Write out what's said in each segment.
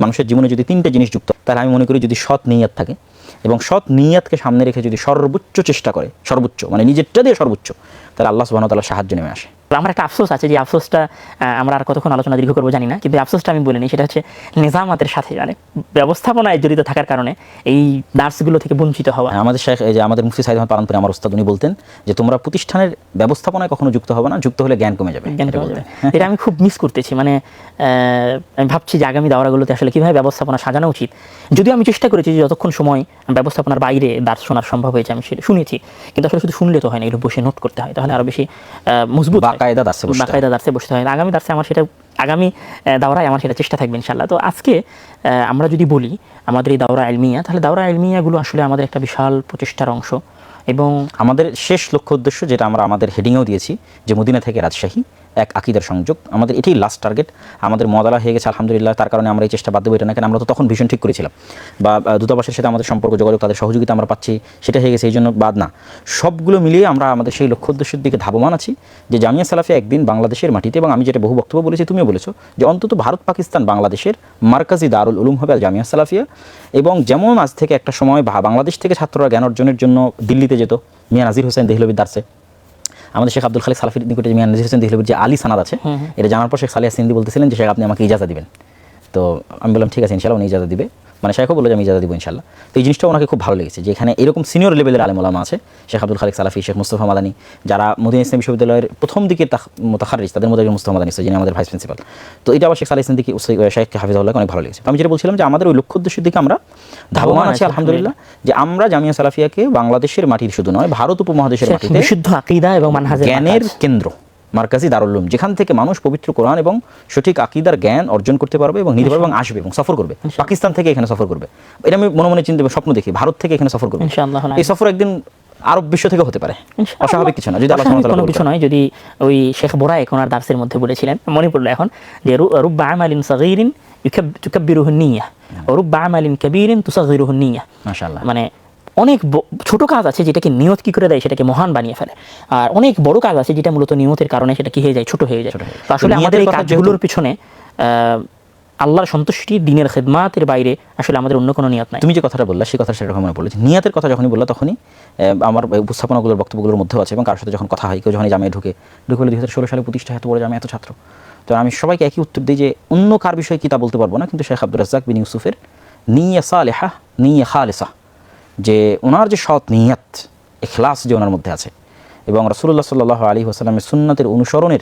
মানুষের জীবনে যদি তিনটে জিনিস যুক্ত তাহলে আমি মনে করি যদি সৎ নিয়াত থাকে এবং সৎ নিয়াতকে সামনে রেখে যদি সর্বোচ্চ চেষ্টা করে সর্বোচ্চ মানে নিজেরটা দিয়ে সর্বোচ্চ তাহলে আল্লাহ সুবাহ তাআলার সাহায্য নেমে আসে। আমার একটা আফসোস আছে যে আফসোসটা আমরা আর কতক্ষণ আলোচনা দীর্ঘ করব জানি না কিন্তু আফসোসটা আমি বলিনি সেটা হচ্ছে নিজামাতের সাথে মানে ব্যবস্থাপনায় জড়িত থাকার কারণে এই দার্সগুলো থেকে বঞ্চিত হওয়া। আমাদের শেখ এই যে আমাদের মুফতি সাইদ আহমদ পালনপুরে আমার ওস্তাদ উনি বলতেন যে তোমরা প্রতিষ্ঠানের ব্যবস্থাপনায় কখনো যুক্ত হবে না যুক্ত হলে জ্ঞান কমে যাবে জ্ঞান এটা যাবে। এটা আমি খুব মিস করতেছি মানে আহ, আমি ভাবছি যে আগামী দাওরাগুলোতে আসলে কীভাবে ব্যবস্থাপনা সাজানো উচিত। যদিও আমি চেষ্টা করেছি যে যতক্ষণ সময় ব্যবস্থাপনার বাইরে দার্স শোনার সম্ভব হয়েছে আমি সেটা শুনেছি। কিন্তু আসলে শুধু শুনলে তো হয় না এগুলো বসে নোট করতে হয়। তাহলে আরও বেশি মজবুত হয়। বাকায়দা দার্সে হয়। বাকায়দা দার্সে বসতে হয় আগামী দার্সে আমার সেটা আগামী দাওরায় আমার সেটা চেষ্টা থাকবে ইনশাল্লাহ তো আজকে আমরা যদি বলি আমাদের এই দাওরা আলমিয়া তাহলে দাওরা আলমিয়াগুলো আসলে আমাদের একটা বিশাল প্রচেষ্টার অংশ। এবং আমাদের শেষ লক্ষ্য উদ্দেশ্য যেটা আমরা আমাদের হেডিংয়েও দিয়েছি যে মদিনা থেকে রাজশাহী এক আকিদার সংযোগ। আমাদের এটাই লাস্ট টার্গেট আমাদের মদালা হয়ে গেছে, আলহামদুলিল্লাহ। তার কারণে আমরা এই চেষ্টা বাদ দেবো এটা। না কেন আমরা তো তখন ভীষণ ঠিক করেছিলাম। বা দূতাবাসের সাথে আমাদের সম্পর্ক, যোগাযোগ, তাদের সহযোগিতা আমরা পাচ্ছি, সেটা হয়ে গেছে, এই জন্য বাদ না। সবগুলো মিলিয়ে আমরা আমাদের সেই লক্ষ্য উদ্দেশ্যের দিকে ধাবমান আছি, যে জামিয়া সালাফিয়া একদিন বাংলাদেশের মাটিতে, এবং আমি যেটা বহু বক্তব্য বলেছি, তুমিও বলেছ, যে অন্তত ভারত, পাকিস্তান, বাংলাদেশের মার্কাজি দারুল উলুম হবে জামিয়া সালাফিয়া। এবং যেমন আজ থেকে একটা সময় বাংলাদেশ থেকে ছাত্ররা জ্ঞান অর্জনের জন্য দিল্লিতে যেত, মিয়া নাজির হোসেন দেহলবির দার্সে। আমাদের শেখ আব্দুল খালিক সালাফির নিকটে যে মিয়া নাজির হোসেন দেহলবির যে আলী সানাদ আছে এটা জানার পর শেখ সালিয়া সিন্দি বলতেছিলেন যে শেখ আপনি আমাকে ইজাজা দিবেন। তো আমি বললাম ঠিক আছে ইনশাল্লাহ উনি ইজাজা দিবে। মানে শেখও বলল যে আমি ইজাজা দিব ইনশাল্লাহ তো এই জিনিসটা ওনাকে খুব ভালো লেগেছে যে এখানে এরকম সিনিয়র লেভেলের আলেম ওলামা আছে শেখ আব্দুল খালিক সালাফি শেখ মুস্তফা মাদানি যারা মদিনা ইসলাম বিশ্ববিদ্যালয়ের প্রথম দিকে মোতাহারিস তাদের মধ্যে একজন মুস্তফা মাদানি যিনি আমাদের ভাইস প্রিন্সিপাল তো এটা আবার শেখ সালিহ সিন্দিকে শেখ হাফিজাউল্লাহ অনেক ভালো লেগেছে। আমি যেটা বলছিলাম যে আমাদের ওই লক্ষ্য উদ্দেশ্যের দিকে আমরা ধাবমান আছি আলহামদুলিল্লাহ যে আমরা জামিয়া সালাফিয়াকে বাংলাদেশের মাটির শুধু নয় ভারত উপমহাদেশের মাটিতে বিশুদ্ধ আকিদা এবং মানহাজের জ্ঞানের কেন্দ্র। মার্কাজি দারুল্লুম যেখান থেকে মানুষ পবিত্র কোরআন এবং সঠিক আকিদার জ্ঞান অর্জন করতে পারবে এবং পারবে এবং আসবে এবং সফর করবে। পাকিস্তান থেকে এখানে সফর করবে। এটা আমি মনে মনে চিন্তা স্বপ্ন দেখি ভারত থেকে এখানে সফর করবে। এই সফর একদিন আরব বিশ্ব থেকে হতে পারে। অস্বাভাবিক কিছু না যদি আল্লাহ কোনো কিছু নয় যদি ওই শেখ বোরাই ওনার দার্সের মধ্যে বলেছিলেন মনে পড়ল এখন যে রুব্বা আমালিন সাগীরিন ইউকাব- তুকাব্বিরুহু নিয়া ও রুব্বা আমালিন কাবীরিন তুসাগীরুহু নিয়া। মাশাআল্লাহ। মানে অনেক ছোট কাজ আছে যেটাকে নিয়ত কি করে দেয় সেটাকে মহান বানিয়ে ফেলে। আর অনেক বড় কাজ আছে যেটা মূলত নিয়তের কারণে সেটা কি হয়ে যায়? ছোট হয়ে যায়। আসলে আমাদের এই কাজগুলোর পিছনে আল্লাহর সন্তুষ্টি দিনের খেদমাতের বাইরে আসলে আমাদের অন্য কোনো নিয়ত নাই। তুমি যে কথাটা বললা সেই কথা সেটা মনে পড়ল নিয়াতের কথা যখনই বললা তখনই আমার উপস্থাপনাগুলোর বক্তব্যগুলোর মধ্যেও আছে এবং কার সাথে যখন কথা হয় কেউ যখন জামিয়া ঢুকে ঢুকে বলে দুই হাজার ষোলো সালে প্রতিষ্ঠা এত বড় জামিয়া এত ছাত্র। তো আমি সবাইকে একই উত্তর দিই যে অন্য কার বিষয়ে কি তা বলতে পারব না কিন্তু শেখ আব্দুর রাজ্জাক বিন ইউসুফের নিয়া সালেহা নিয়া খালেসা। যে ওনার যে সৎ নিয়াত এখলাস যে ওনার মধ্যে আছে এবং রসুল্লাহ সাল্লাহ আলী আসালামের সুন্নাতের অনুসরণের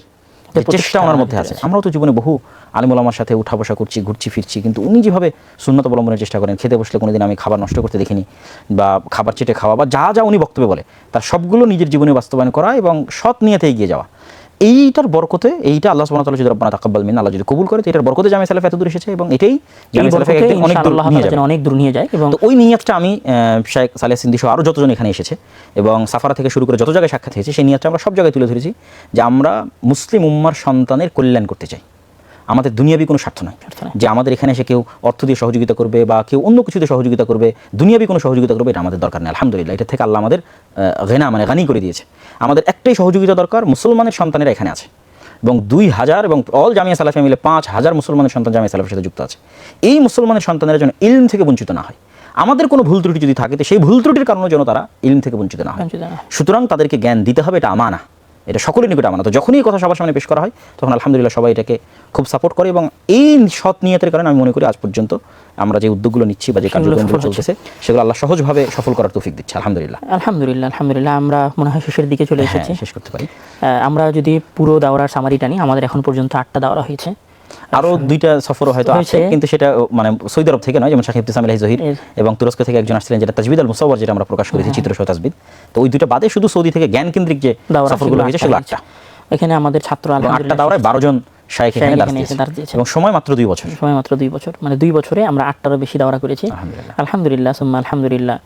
যে চেষ্টা ওনার মধ্যে আছে। আমরাও তো জীবনে বহু আলিম ওলামার সাথে উঠা বসা করছি ঘুরছি ফিরছি কিন্তু উনি যেভাবে সুন্নত অবলম্বনের চেষ্টা করেন খেতে বসলে কোনোদিন আমি খাবার নষ্ট করতে দেখিনি বা খাবার চেটে খাওয়া বা যা যা উনি বক্তব্যে বলে তার সবগুলো নিজের জীবনে বাস্তবায়ন করা এবং সৎ নিয়েতে এগিয়ে যাওয়া। এইটার বরকতে এইটা আল্লাহ সুবহানাহু ওয়া তাআলা যদি রব্বানা তাকাব্বাল মিন্না আল্লাহ যদি কবুল করে তো এটার বরকতে জামিয়া সালাফ এত দূর এসেছে এবং এটাই জামিয়া সালাফে একদিন অনেক দূর নিয়ে যেন অনেক দূর নিয়ে যায় এবং তো ওই নিয়াতটা আমি শেখ সালেহ সিন্দি সহ আরও যতজন এখানে এসেছে এবং সাফারা থেকে শুরু করে যত জায়গায় সাক্ষাৎ হয়েছে সেই নিয়াতটা আমরা সব জায়গায় তুলে ধরেছি যে আমরা মুসলিম উম্মার সন্তানের কল্যাণ করতে চাই। আমাদের দুনিয়াবি কোনো স্বার্থ নয়। স্বার্থ নয়। যে আমাদের এখানে এসে কেউ অর্থ দিয়ে সহযোগিতা করবে বা কেউ অন্য কিছুতে সহযোগিতা করবে দুনিয়াবি কোনো সহযোগিতা করবে এটা আমাদের দরকার নেই আলহামদুলিল্লাহ এটা থেকে আল্লাহ আমাদের ঘেনা মানে গানি করে দিয়েছে। আমাদের একটাই সহযোগিতা দরকার মুসলমানের সন্তানেরা এখানে আছে। এবং দুই হাজার এবং অল জামিয়া সালাফে মিলে পাঁচ হাজার মুসলমানের সন্তান জামিয়া সালাফের সাথে যুক্ত আছে। এই মুসলমানের সন্তানেরা যেন ইলম থেকে বঞ্চিত না হয়। আমাদের কোনো ভুল ত্রুটি যদি থাকে তো সেই ভুল ত্রুটির কারণে যেন তারা ইলম থেকে বঞ্চিত না হয়। বঞ্চিত না হয়। সুতরাং তাদেরকে জ্ঞান দিতে হবে এটা আমানা। এটা সকলের নিকট আমানত। তো যখনই এই কথা সবার সামনে পেশ করা হয় তখন আলহামদুলিল্লাহ সবাই এটাকে খুব সাপোর্ট করে এবং এই সৎ নিয়তের কারণে আমি মনে করি আজ পর্যন্ত আমরা যে উদ্যোগগুলো নিচ্ছি বা যে কার্যক্রমগুলো চলতেছে সেগুলো আল্লাহ সহজভাবে সফল করার তৌফিক দিচ্ছে। আলহামদুলিল্লাহ। আলহামদুলিল্লাহ আলহামদুলিল্লাহ আমরা মনে হয় শেষের দিকে চলে হ্যাঁ এসেছি। শেষ করতে পারি। আহ, আমরা যদি পুরো দাওরার সামারিটা নিই আমাদের এখন পর্যন্ত আটটা দাওরা হয়েছে আরও দুইটা সফরও হয়তো আছে কিন্তু সেটা মানে সৌদি আরব থেকে নয় যেমন শাকিব ইসলাম আলহি জহির এবং তুরস্ক থেকে একজন আসছিলেন যেটা তাজবিদ আল মুসাওয়ার যেটা আমরা প্রকাশ করেছি চিত্র সহ তাজবিদ। তো ওই দুইটা বাদে শুধু সৌদি থেকে জ্ঞান কেন্দ্রিক যে সফরগুলো হয়েছে সেগুলো আটটা। এখানে আমাদের ছাত্র আটটা দাওরায় বারো জন শায়েখ এখানে দিয়েছে। এবং সময় মাত্র দুই বছর। সময় মাত্র দুই বছর মানে দুই বছরে আমরা আটটারও বেশি দাওরা করেছি। আলহামদুলিল্লাহ। আলহামদুলিল্লাহ সুম্মা আলহামদুলিল্লাহ।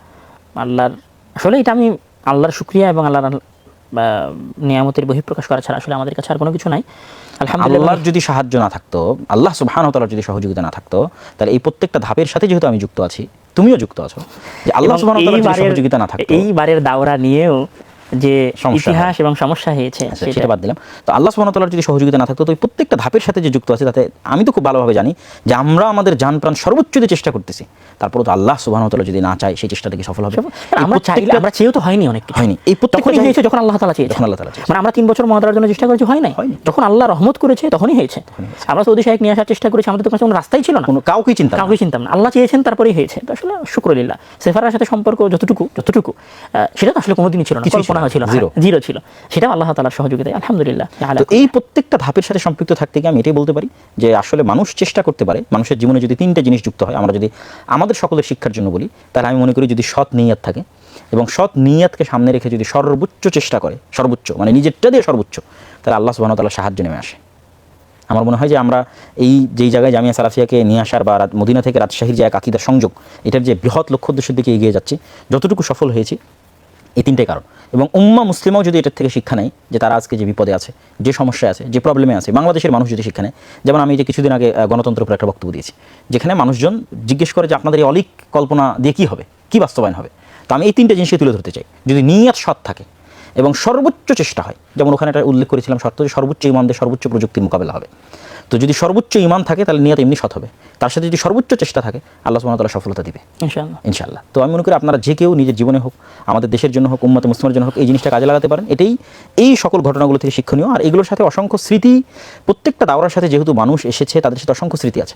আল্লাহর আসলে এটা আমি আল্লাহর শুক্রিয়া এবং আল্লাহর নিয়ামতের বহিঃপ্রকাশ করা ছাড়া আসলে আমাদের কাছে আর কোনো কিছু নাই। আল্লাহর যদি সাহায্য না থাকতো আল্লাহ সুবহান তালার যদি সহযোগিতা না থাকতো তাহলে এই প্রত্যেকটা ধাপের সাথে যেহেতু আমি যুক্ত আছি তুমিও যুক্ত আছো যে আল্লাহ সুবহান সহযোগিতা না থাকতো। এইবারের দাওরা নিয়েও যে ইতিহাস এবং সমস্যা হয়েছে আচ্ছা, সেটা। বাদ দিলাম। তো আল্লাহ সুবহানাহু ওয়া যদি সহযোগিতা না থাকতো তো প্রত্যেকটা ধাপের সাথে যে যুক্ত আছে তাতে আমি তো খুব ভালোভাবে জানি যে আমরা আমাদের জান প্রাণ সর্বোচ্চ দিয়ে চেষ্টা করতেছি তারপরে তো আল্লাহ সুবহানাহু ওয়া যদি না চায় সেই চেষ্টাটা কি সফল হবে। আমরা চাইলে আমরা চেয়েও তো হয়নি অনেক কিছু। হয়নি। এই প্রত্যেকটা তখনই হয়েছে যখন আল্লাহ তাআলা যখন আল্লাহ তাআলা মানে আমরা তিন বছর মহাদার জন্য চেষ্টা করেছি হয় নাই যখন আল্লাহ রহমত করেছে তখনই হয়েছে। আমরা সৌদি শাহেক নিয়ে আসার চেষ্টা করেছি আমাদের তো কাছে কোনো রাস্তাই ছিল না। কোনো কাউকেই চিন্তা কাউকে চিন্তাম না আল্লাহ চেয়েছেন তারপরেই হয়েছে। তো আসলে শুক্রলিল্লাহ। সেফারার সাথে সম্পর্ক যতটুকু যতটুকু সেটা তো আসলে কোনোদিনই ছিল না। কল্পনা ছিল। জিরো ছিল। সেটাও আল্লাহ তাআলার সহযোগিতায় আলহামদুলিল্লাহ। এই প্রত্যেকটা ধাপের সাথে সম্পৃক্ত থাকতে গিয়ে আমি এটাই বলতে পারি যে আসলে মানুষ চেষ্টা করতে পারে মানুষের জীবনে যদি তিনটা জিনিস যুক্ত হয় আমরা যদি আমাদের সকলের শিক্ষার জন্য বলি তাহলে আমি মনে করি যদি সৎ নিয়াত থাকে এবং সৎ নিয়াতকে সামনে রেখে যদি সর্বোচ্চ চেষ্টা করে সর্বোচ্চ মানে নিজেরটা দিয়ে সর্বোচ্চ তাহলে আল্লাহ তাআলার সাহায্য নেমে আসে। আমার মনে হয় যে আমরা এই যেই জায়গায় জামিয়া সালাফিয়াকে নিয়ে আসার বা মদিনা থেকে রাজশাহীর যে এক আকিদার সংযোগ এটার যে বৃহৎ লক্ষ্য উদ্দেশ্যের দিকে এগিয়ে যাচ্ছি যতটুকু সফল হয়েছি এই তিনটে কারণ। এবং উম্মা মুসলিমাও যদি এটার থেকে শিক্ষা নেয় যে তারা আজকে যে বিপদে আছে যে সমস্যায় আছে যে প্রবলেমে আছে বাংলাদেশের মানুষ যদি শিক্ষা নেয় যেমন আমি যে কিছুদিন আগে আহ, গণতন্ত্রের উপর একটা বক্তব্য দিয়েছি যেখানে মানুষজন জিজ্ঞেস করে যে আপনাদের এই অলিক কল্পনা দিয়ে কী হবে? কী বাস্তবায়ন হবে? তো আমি এই তিনটে জিনিসকে তুলে ধরতে চাই। যদি নিয়াত সৎ থাকে এবং সর্বোচ্চ চেষ্টা হয় যেমন ওখানে একটা উল্লেখ করেছিলাম শর্ত যে সর্বোচ্চ ইমানদের সর্বোচ্চ প্রযুক্তির মোকাবেলা হবে। তো যদি সর্বোচ্চ ইমান থাকে তাহলে নিয়ত এমনি সৎ হবে। তার সাথে যদি সর্বোচ্চ চেষ্টা থাকে আল্লাহ সুমতলা সফলতা দিবে। ইনশাল্লাহ ইনশাল্লাহ তো আমি মনে করি আপনারা যে কেউ নিজের জীবনে হোক আমাদের দেশের জন্য হোক উম্মতে মুসলিমের জন্য হোক এই জিনিসটা কাজে লাগাতে পারেন। এটাই এই সকল ঘটনাগুলো থেকে শিক্ষণীয়। আর এগুলোর সাথে অসংখ্য স্মৃতি প্রত্যেকটা দাওরার সাথে যেহেতু মানুষ এসেছে তাদের সাথে অসংখ্য স্মৃতি আছে।